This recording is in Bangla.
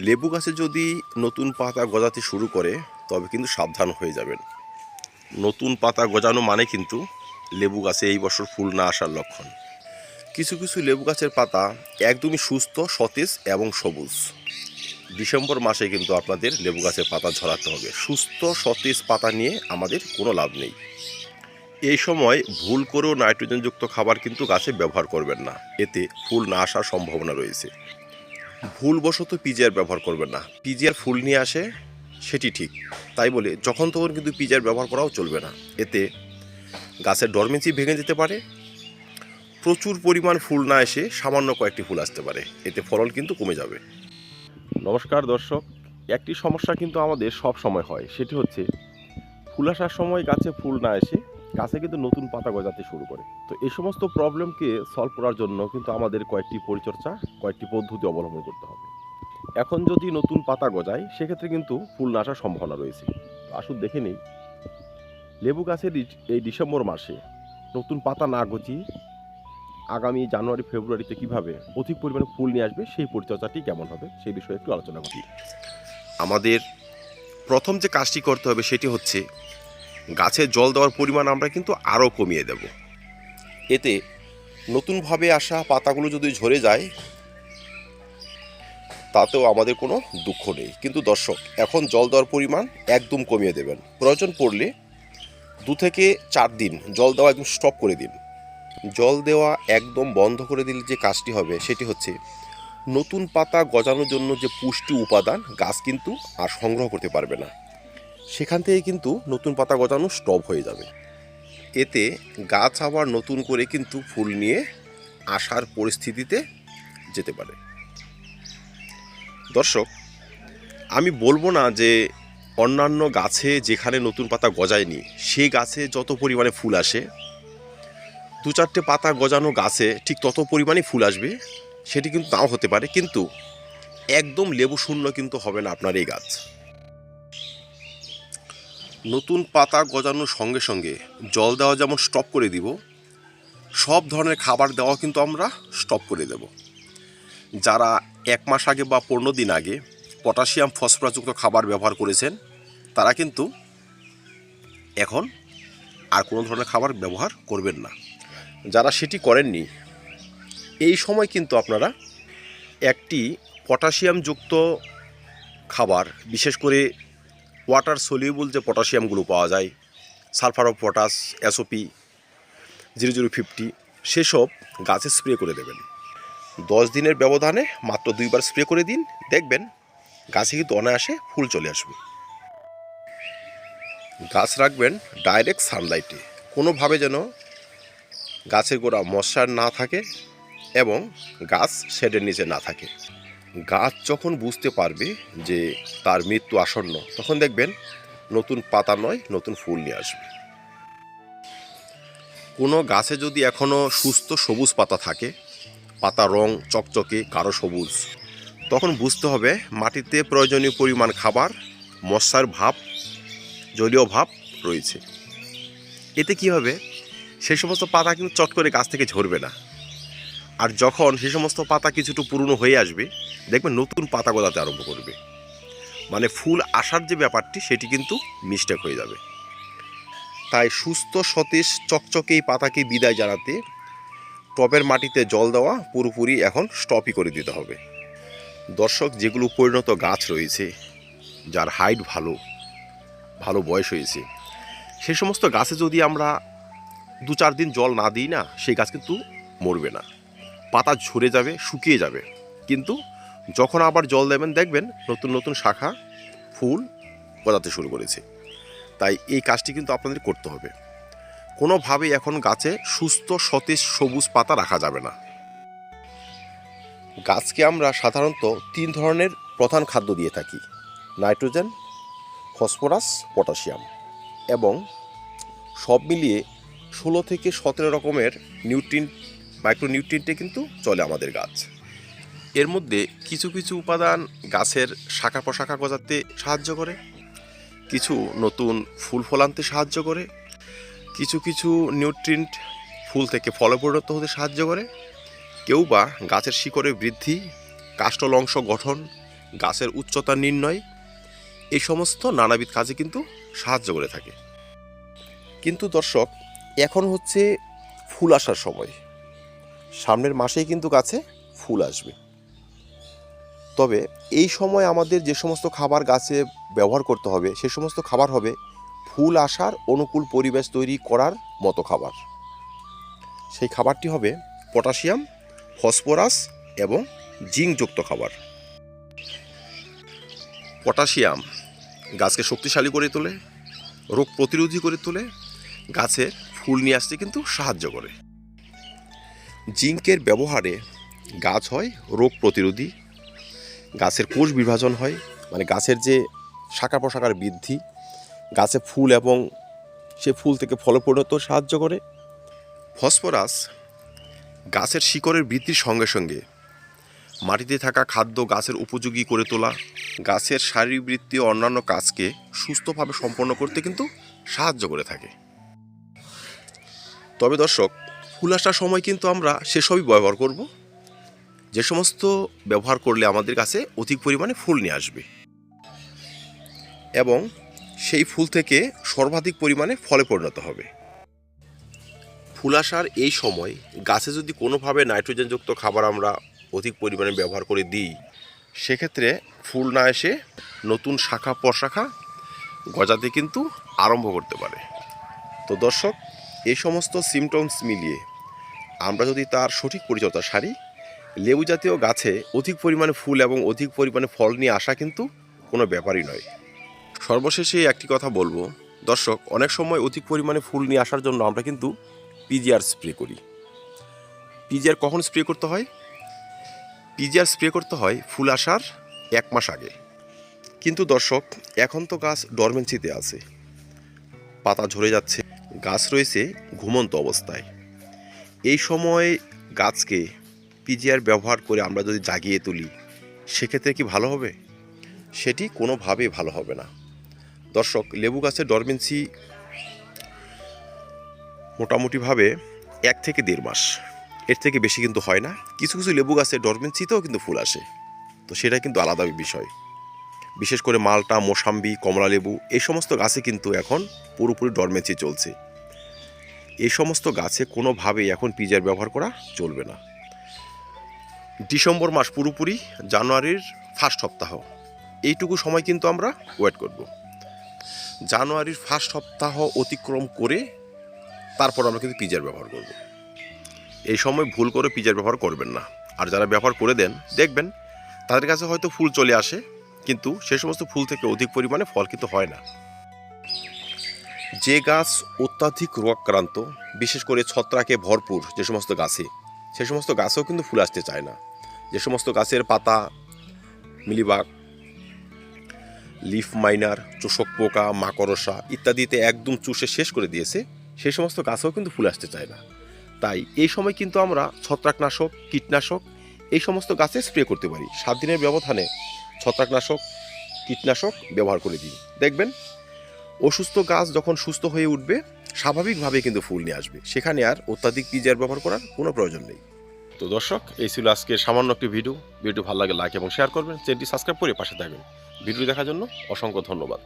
লেবু গাছে যদি নতুন পাতা গজাতে শুরু করে, তবে কিন্তু সাবধান হয়ে যাবেন। নতুন পাতা গজানো মানে কিন্তু লেবু গাছে এই বছর ফুল না আসার লক্ষণ। কিছু কিছু লেবু গাছের পাতা একদমই সুস্থ, সতেজ এবং সবুজ। ডিসেম্বর মাসে কিন্তু আপনাদের লেবু গাছের পাতা ঝরাতে হবে। সুস্থ, সতেজ পাতা নিয়ে আমাদের কোনো লাভ নেই। এই সময় ভুল করেও নাইট্রোজেনযুক্ত খাবার কিন্তু গাছে ব্যবহার করবেন না। এতে ফুল না আসার সম্ভাবনা রয়েছে। ভুলবশত পিজিআর ব্যবহার করবেন না। পিজিআর ফুল নিয়ে আসে, সেটি ঠিক। তাই বলে, যখন তখন কিন্তু পিজিআর ব্যবহার করাও চলবে না। এতে গাছের ডরমেন্সি ভেঙে যেতে পারে, প্রচুর পরিমাণ ফুল না এসে সামান্য কয়েকটি ফুল আসতে পারে। এতে ফলন কিন্তু কমে যাবে। নমস্কার দর্শক। একটি সমস্যা কিন্তু আমাদের সব সময় হয়, সেটি হচ্ছে ফুল আসার সময় গাছে ফুল না এসে গাছে কিন্তু নতুন পাতা গজাতে শুরু করে। তো এই সমস্ত প্রবলেমকে সলভ করার জন্য কিন্তু আমাদের কয়েকটি পরিচর্যা, কয়েকটি পদ্ধতি অবলম্বন করতে হবে। এখন যদি নতুন পাতা গজায়, সেক্ষেত্রে কিন্তু ফুল না আসার সম্ভাবনা রয়েছে। আসুন দেখে নিই। লেবু গাছের এই ডিসেম্বর মাসে নতুন পাতা না গজিয়ে আগামী জানুয়ারি, ফেব্রুয়ারিতে কীভাবে অধিক পরিমাণে ফুল নিয়ে আসবে, সেই পরিচর্যাটি কেমন হবে, সেই বিষয়ে একটু আলোচনা করি। আমাদের প্রথম যে কাজটি করতে হবে, সেটি হচ্ছে গাছে জল দেওয়ার পরিমাণ আমরা কিন্তু আরও কমিয়ে দেব। এতে নতুনভাবে আসা পাতাগুলো যদি ঝরে যায়, তাতেও আমাদের কোনো দুঃখ নেই। কিন্তু দর্শক, এখন জল দেওয়ার পরিমাণ একদম কমিয়ে দেবেন। প্রয়োজন পড়লে দু থেকে চার দিন জল দেওয়া একদম স্টপ করে দিন। জল দেওয়া একদম বন্ধ করে দিলে যে কাজটি হবে, সেটি হচ্ছে নতুন পাতা গজানোর জন্য যে পুষ্টি উপাদান, গাছ কিন্তু আর সংগ্রহ করতে পারবে না। সেখান থেকে কিন্তু নতুন পাতা গজানো স্টপ হয়ে যাবে। এতে গাছ আবার নতুন করে কিন্তু ফুল নিয়ে আসার পরিস্থিতিতে যেতে পারে। দর্শক, আমি বলব না যে অন্যান্য গাছে যেখানে নতুন পাতা গজায়নি, সেই গাছে যত পরিমাণে ফুল আসে, দু চারটে পাতা গজানো গাছে ঠিক তত পরিমাণে ফুল আসবে, সেটি কিন্তু নাও হতে পারে, কিন্তু একদম লেবু শূন্য কিন্তু হবে না আপনার এই গাছ। নতুন পাতা গজানোর সঙ্গে সঙ্গে জল দেওয়া যেমন স্টপ করে দিব, সব ধরনের খাবার দেওয়া কিন্তু আমরা স্টপ করে দেব। যারা এক মাস আগে বা পনেরো দিন আগে পটাশিয়াম ফসফরাসযুক্ত খাবার ব্যবহার করেছেন, তারা কিন্তু এখন আর কোনো ধরনের খাবার ব্যবহার করবেন না। যারা সেটি করেননি, এই সময় কিন্তু আপনারা একটি পটাশিয়ামযুক্ত খাবার, বিশেষ করে ওয়াটার সলিউবল যে পটাশিয়ামগুলো পাওয়া যায় sulphur of potash SOP zero zero fifty সেসব গাছে স্প্রে করে দেবেন। দশ দিনের ব্যবধানে মাত্র দুইবার স্প্রে করে দিন, দেখবেন গাছে কিন্তু অনায়াসে ফুল চলে আসবে। গাছ রাখবেন ডাইরেক্ট সানলাইটে কোনোভাবে যেন গাছের গোড়া মশার না থাকে এবং গাছ শেডের নিচে না থাকে। গাছ যখন বুঝতে পারবে যে তার মৃত্যু আসন্ন, তখন দেখবেন নতুন পাতা নয়, নতুন ফুল নিয়ে আসবে। কোনো গাছে যদি এখনও সুস্থ সবুজ পাতা থাকে, পাতা রং চকচকে কারও সবুজ, তখন বুঝতে হবে মাটিতে প্রয়োজনীয় পরিমাণ খাবার, মশার ভাব জলীয় ভাব রয়েছে। এতে কি হবে? সেই সমস্ত পাতা কিন্তু চট করে গাছ থেকে ঝরবে না। আর যখন সেই সমস্ত পাতা কিছুটা পুরনো হয়ে আসবে দেখবেন নতুন পাতা গজাতে আরম্ভ করবে। মানে ফুল আসার যে ব্যাপারটি, সেটি কিন্তু মিস্টেক হয়ে যাবে। তাই সুস্থ, সতেজ, চকচকে এই পাতাকে বিদায় জানাতে টবের মাটিতে জল দেওয়া পুরোপুরি এখন স্টপই করে দিতে হবে। দর্শক, যেগুলো পরিণত গাছ রয়েছে, যার হাইট ভালো ভালো বয়স হয়েছে, সে সমস্ত গাছে যদি আমরা দু চার দিন জল না দিই না, সেই গাছ কিন্তু মরবে না। পাতা ঝরে যাবে, শুকিয়ে যাবে। কিন্তু যখন আবার জল দেবেন, দেখবেন নতুন নতুন শাখা, ফুল গজাতে শুরু করেছে। তাই এই কাজটি কিন্তু আপনাদের করতে হবে। কোনোভাবেই এখন গাছে সুস্থ, সতেজ, সবুজ পাতা রাখা যাবে না। গাছকে আমরা সাধারণত তিন ধরনের প্রধান খাদ্য দিয়ে থাকি। নাইট্রোজেন, ফসফরাস, পটাশিয়াম এবং সব মিলিয়ে ষোলো থেকে সতেরো রকমের নিউট্রিন মাইক্রোনিউট্রিয়েন্টে কিন্তু চলে আমাদের গাছ। এর মধ্যে কিছু কিছু উপাদান গাছের শাখা প্রশাখা গজাতে সাহায্য করে, কিছু নতুন ফুল ফলানতে সাহায্য করে, কিছু কিছু নিউট্রিয়েন্ট ফুল থেকে ফলে পরিণত হতে সাহায্য করে, কেউ বা গাছের শিকড়ে বৃদ্ধি কাষ্টল অংশ গঠন, গাছের উচ্চতা নির্ণয়, এই সমস্ত নানাবিধ কাজে কিন্তু সাহায্য করে থাকে। কিন্তু দর্শক, এখন হচ্ছে ফুল আসার সময়। সামনের মাসেই কিন্তু গাছে ফুল আসবে। তবে এই সময় আমাদের যে সমস্ত খাবার গাছে ব্যবহার করতে হবে, সে সমস্ত খাবার হবে ফুল আসার অনুকূল পরিবেশ তৈরি করার মতো খাবার। সেই খাবারটি হবে পটাশিয়াম, ফসফরাস এবং জিঙ্কযুক্ত খাবার। পটাশিয়াম গাছকে শক্তিশালী করে তোলে, রোগ প্রতিরোধী করে তোলে, গাছে ফুল নিয়ে আসতে কিন্তু সাহায্য করে। জিঙ্কের ব্যবহারে গাছ হয় রোগ প্রতিরোধী গাছের কোষ বিভাজন হয় মানে গাছের যে শাখা প্রশাখার বৃদ্ধি, গাছে ফুল এবং সে ফুল থেকে ফলে পরিণত সাহায্য করে। ফসফরাস গাছের শিকড়ের বৃদ্ধির সঙ্গে সঙ্গে মাটিতে থাকা খাদ্য গাছের উপযোগী করে তোলা, গাছের শারীরবৃত্তীয় অন্যান্য কাজকে সুস্থভাবে সম্পন্ন করতে কিন্তু সাহায্য করে থাকে। তবে দর্শক, ফুল আসার সময় কিন্তু আমরা সেসবই ব্যবহার করব। যে সমস্ত ব্যবহার করলে আমাদের কাছে অধিক পরিমাণে ফুল নিয়ে আসবে। এবং সেই ফুল থেকে সর্বাধিক পরিমাণে ফলে পরিণত হবে। ফুল আসার এই সময় গাছে যদি কোনোভাবে নাইট্রোজেনযুক্ত খাবার আমরা অধিক পরিমাণে ব্যবহার করে দিই, সেক্ষেত্রে ফুল না এসে নতুন শাখা, প্রশাখা গজাতে কিন্তু আরম্ভ করতে পারে। তো দর্শক, এই সমস্ত সিমটমস মিলিয়ে আমরা যদি তার সঠিক পরিচর্যা সারি লেবু জাতীয় গাছে অধিক পরিমাণে ফুল এবং অধিক পরিমাণে ফল নিয়ে আসা কিন্তু কোনো ব্যাপারই নয়। সর্বশেষে একটি কথা বলব। দর্শক, অনেক সময় অধিক পরিমাণে ফুল নিয়ে আসার জন্য আমরা কিন্তু পিজিআর স্প্রে করি। পিজিআর কখন স্প্রে করতে হয়? পিজিআর স্প্রে করতে হয় ফুল আসার এক মাস আগে। কিন্তু দর্শক, এখন তো গাছ ডরমেন্সিতে আছে। পাতা ঝরে যাচ্ছে, গাছ রয়েছে ঘুমন্ত অবস্থায়। এই সময় গাছকে পিজিআর ব্যবহার করে আমরা যদি জাগিয়ে তুলি, সেক্ষেত্রে কি ভালো হবে? সেটি কোনোভাবেই ভালো হবে না। দর্শক, লেবু গাছের ডরমেন্সি মোটামুটিভাবে এক থেকে দেড় মাস। এর থেকে বেশি কিন্তু হয় না। কিছু কিছু লেবু গাছে ডরমেন্সিতেও কিন্তু ফুল আসে। তো সেটা কিন্তু আলাদা বিষয়। বিশেষ করে মালটা, মোসাম্বি, কমলা লেবু, এই সমস্ত গাছে কিন্তু এখন পুরোপুরি ডরমেন্সি চলছে। এই সমস্ত গাছে কোনোভাবেই এখন পিজার ব্যবহার করা চলবে না। ডিসেম্বর মাস পুরোপুরি জানুয়ারির ফার্স্ট সপ্তাহ। এইটুকু সময় কিন্তু আমরা ওয়েট করব। জানুয়ারির ফার্স্ট সপ্তাহ অতিক্রম করে তারপর আমরা কিন্তু পিজার ব্যবহার করব। এই সময় ভুল করে পিজার ব্যবহার করবেন না। আর যারা ব্যবহার করে দেন, দেখবেন তাদের কাছে হয়তো ফুল চলে আসে, কিন্তু সে সমস্ত ফুল থেকে অধিক পরিমাণে ফল কিন্তু হয় না। যে গাছ অত্যাধিক রোগাক্রান্ত, বিশেষ করে ছত্রাকে ভরপুর যে সমস্ত গাছে, সে সমস্ত গাছেও কিন্তু ফুল আসতে চায় না। যে সমস্ত গাছের পাতা, মিলিবাগ, লিফ মাইনার, চোষক পোকা, মাকড়সা ইত্যাদিতে একদম চুষে শেষ করে দিয়েছে সেই সমস্ত গাছেও কিন্তু ফুল আসতে চায় না। তাই এই সময় কিন্তু আমরা ছত্রাকনাশক, কীটনাশক এই সমস্ত গাছে স্প্রে করতে পারি। সাত দিনের ব্যবধানে ছত্রাকনাশক, কীটনাশক ব্যবহার করে দিই। দেখবেন, অসুস্থ গাছ যখন সুস্থ হয়ে উঠবে, স্বাভাবিকভাবে কিন্তু ফুল নিয়ে আসবে। সেখানে আর অত্যাধিক পিজার ব্যবহার করার কোনো প্রয়োজন নেই। তো দর্শক, এই ছিল আজকে সামান্য একটি ভিডিও। ভিডিও ভালো লাগে লাইক এবং শেয়ার করবেন। চ্যানেলটি সাবস্ক্রাইব করে পাশে থাকবেন। ভিডিও দেখার জন্য অসংখ্য ধন্যবাদ।